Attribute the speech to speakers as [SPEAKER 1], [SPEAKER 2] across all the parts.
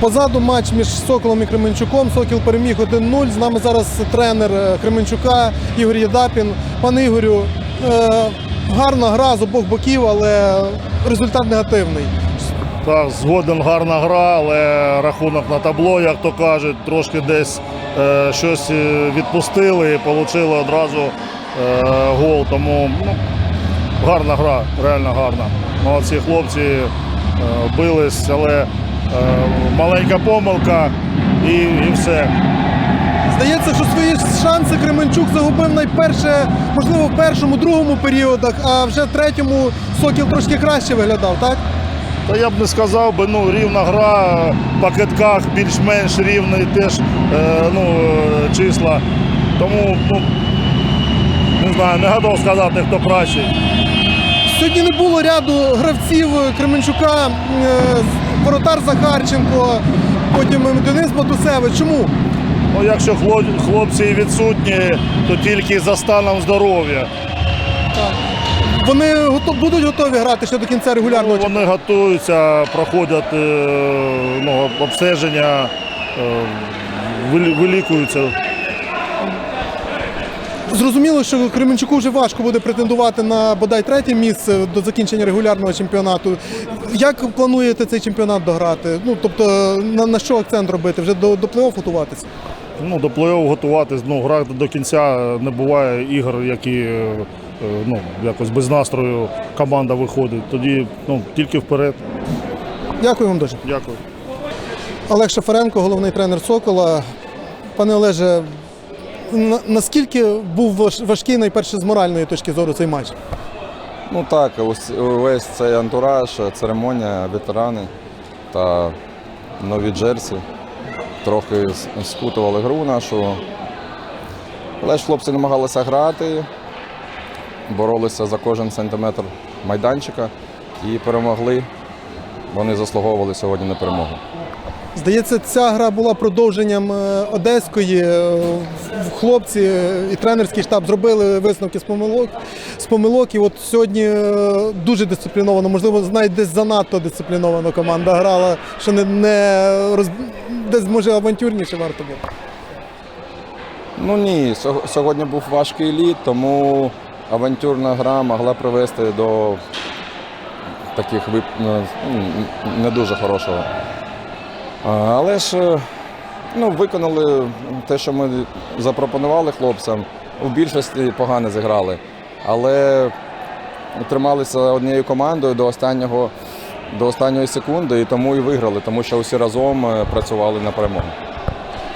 [SPEAKER 1] Позаду матч між Соколом і Кременчуком. Сокіл переміг 1-0. З нами зараз тренер е, Кременчука Ігор Єдапін. Пане Ігорю, е, гарна гра з обох боків, але результат негативний.
[SPEAKER 2] Так, згоден гарна гра, але рахунок на табло, як то кажуть, трошки десь е, щось е, відпустили і отримали одразу е, гол. Тому ну, гарна гра, реально гарна. Молодці хлопці е, бились, але маленька помилка і, і все.
[SPEAKER 1] Здається, що свої шанси Кременчук загубив найперше, можливо, в першому, другому періодах, а вже в третьому Сокіл трошки краще виглядав, так?
[SPEAKER 2] Та я б не сказав би, ну рівна гра, в пакетках більш-менш рівний теж е, ну, е, числа. Тому ну, не знаю, не готов сказати, хто кращий.
[SPEAKER 1] Сьогодні не було ряду гравців Кременчука, е, воротар Захарченко, потім Денис Батусевич. Чому?
[SPEAKER 2] Ну, якщо хлопці відсутні, то тільки за станом здоров'я.
[SPEAKER 1] Вони гото- будуть готові грати ще до кінця регулярного
[SPEAKER 2] Ну, вони готуються, проходять е, ну, обстеження, е, вилікуються.
[SPEAKER 1] Зрозуміло, що Кременчуку вже важко буде претендувати на бодай третє місце до закінчення регулярного чемпіонату. Як плануєте цей чемпіонат дограти? Ну тобто на, на що акцент робити? Вже до, до плей-офф готуватися?
[SPEAKER 2] Ну, до плей-офф готуватись, ну, грати до кінця не буває ігор, які е, ну, якось без настрою команда виходить. Тоді ну, тільки вперед.
[SPEAKER 1] Дякую вам дуже.
[SPEAKER 2] Дякую.
[SPEAKER 1] Олег Шафаренко, головний тренер Сокола. Пане Олеже, наскільки був важкий найперше з моральної точки зору цей матч?
[SPEAKER 3] Ну так, весь цей антураж, церемонія, ветерани та нові джерсі трохи с- скутували гру нашу. Але ж хлопці намагалися грати, боролися за кожен сантиметр майданчика і перемогли. Вони заслуговували сьогодні на перемогу.
[SPEAKER 1] Здається, ця гра була продовженням е, одеської. Е, Хлопці е, і тренерський штаб зробили висновки з помилок. З помилок. І от сьогодні дуже дисципліновано, можливо, навіть десь занадто дисципліновано команда грала, що не, не роз... десь може авантюрніше варто було.
[SPEAKER 3] Ну ні, сьогодні був важкий лід, тому авантюрна гра могла привести до таких вип... ну, не дуже хорошого. Але ж е, ну, виконали те, що ми запропонували хлопцям. У більшості погано зіграли. Але трималися однією командою до останнього. До останньої секунди і тому і виграли, тому що усі разом е, працювали на перемогу.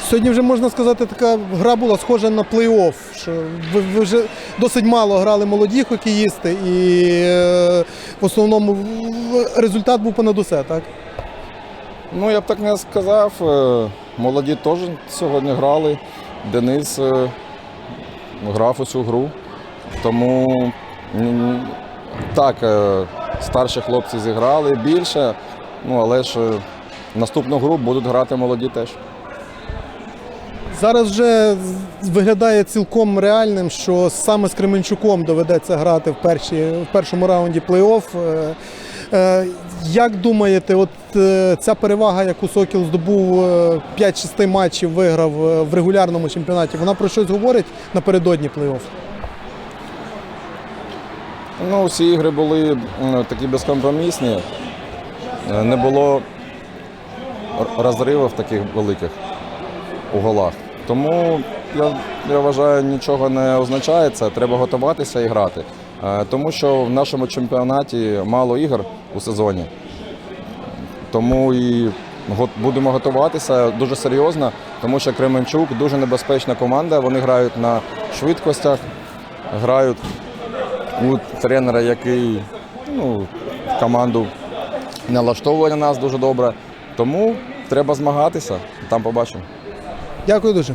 [SPEAKER 1] Сьогодні вже можна сказати, така гра була схожа на плей-офф. Що ви, ви вже досить мало грали молоді хокеїсти, і е, в основному результат був понад усе, так?
[SPEAKER 3] Ну, я б так не сказав. Е, Молоді теж сьогодні грали. Денис е, грав у цю гру. Тому так, е, старші хлопці зіграли більше, ну але ж наступну гру будуть грати молоді теж.
[SPEAKER 1] Зараз вже виглядає цілком реальним, що саме з Кременчуком доведеться грати в, перші, в першому раунді плей-офф. Е, е, Як думаєте, от е, ця перевага, яку Сокіл здобув е, 5-6 матчів, виграв е, в регулярному чемпіонаті, вона про щось говорить напередодні плей-офф?
[SPEAKER 3] Ну, всі ігри були такі безкомпромісні. Е, Не було розривів таких великих у голах. Тому я, я вважаю, нічого не означає це. Треба готуватися і грати. Е, Тому що в нашому чемпіонаті мало ігор у сезоні. Тому і будемо готуватися дуже серйозно, тому що Кременчук дуже небезпечна команда. Вони грають на швидкостях, грають у тренера, який ну, команду налаштовує на нас дуже добре. Тому треба змагатися, там побачимо.
[SPEAKER 1] Дякую дуже.